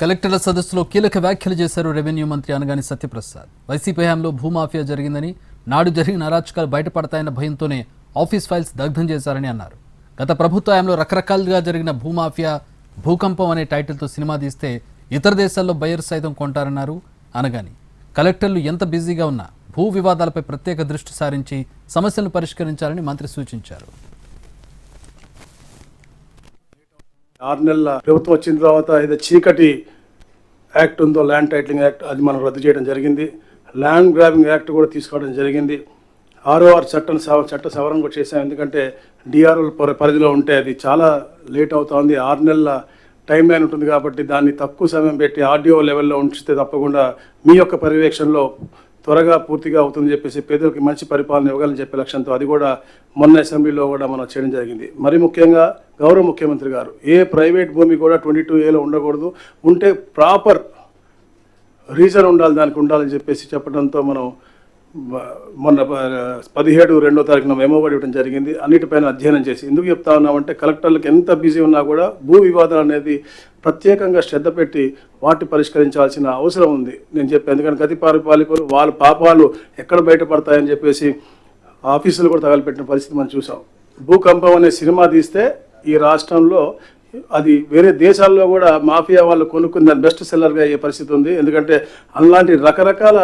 కలెక్టర్ల సదస్సులో కీలక వ్యాఖ్యలు చేశారు రెవెన్యూ మంత్రి అనగాని సత్యప్రసాద్. వైసీపీ హయాంలో భూమాఫియా జరిగిందని నాడు జరిగిన అరాచకాలు బయటపడతాయన్న భయంతోనే ఆఫీస్ ఫైల్స్ దగ్ధం చేశారని అన్నారు. గత ప్రభుత్వ హయాంలో రకరకాలుగా జరిగిన భూమాఫియా భూకంపం అనే టైటిల్తో సినిమా తీస్తే ఇతర దేశాల్లో బయర్స్ సైతం కొంటారన్నారు అనగాని. కలెక్టర్లు ఎంత బిజీగా ఉన్నా భూ వివాదాలపై ప్రత్యేక దృష్టి సారించి సమస్యలను పరిష్కరించాలని మంత్రి సూచించారు. ఆరు నెలల ప్రభుత్వం వచ్చిన తర్వాత ఏదో చీకటి యాక్ట్ ఉందో ల్యాండ్ టైటిలింగ్ యాక్ట్ అది మనం రద్దు చేయడం జరిగింది. ల్యాండ్ గ్రాబింగ్ యాక్ట్ కూడా తీసుకోవడం జరిగింది. ఆర్ఓఆర్ చట్టం సవ చట్ట సవరణ కూడా చేశాం. ఎందుకంటే డిఆర్ఓల పరిధిలో ఉంటే అది చాలా లేట్ అవుతోంది. ఆరు నెలల టైం లైన్ ఉంటుంది కాబట్టి దాన్ని తక్కువ సమయం పెట్టి ఆర్డీఓ లెవెల్లో ఉంచితే తప్పకుండా మీ యొక్క పర్యవేక్షణలో త్వరగా పూర్తిగా అవుతుందని చెప్పేసి పేదలకు మంచి పరిపాలన ఇవ్వగలని చెప్పే లక్ష్యంతో అది కూడా మొన్న అసెంబ్లీలో కూడా మనం చేయడం జరిగింది. మరి ముఖ్యంగా గౌరవ ముఖ్యమంత్రి గారు ఏ ప్రైవేట్ భూమి కూడా ట్వంటీ టూ ఏలో ఉండకూడదు. ఉంటే ప్రాపర్ రీజన్ ఉండాలి దానికి ఉండాలని చెప్పేసి చెప్పడంతో మనం మొన్న పదిహేడు రెండో తారీఖున మెమో కూడా ఇవ్వడం జరిగింది. అన్నిటిపైన అధ్యయనం చేసి ఎందుకు చెప్తా ఉన్నామంటే కలెక్టర్లకు ఎంత బిజీ ఉన్నా కూడా భూ వివాదాలు అనేది ప్రత్యేకంగా శ్రద్ధ పెట్టి వాటి పరిష్కరించాల్సిన అవసరం ఉంది. నేను చెప్పాను ఎందుకంటే గతి పారిపాలకులు వాళ్ళ పాపాలు ఎక్కడ బయటపడతాయని చెప్పేసి ఆఫీసులు కూడా తగలపెట్టిన పరిస్థితి మనం చూసాం. భూకంపం అనే సినిమా తీస్తే ఈ రాష్ట్రంలో అది వేరే దేశాల్లో కూడా మాఫియా వాళ్ళు కొనుక్కుని దాని బెస్ట్ సెల్లర్గా అయ్యే పరిస్థితి ఉంది. ఎందుకంటే అలాంటి రకరకాల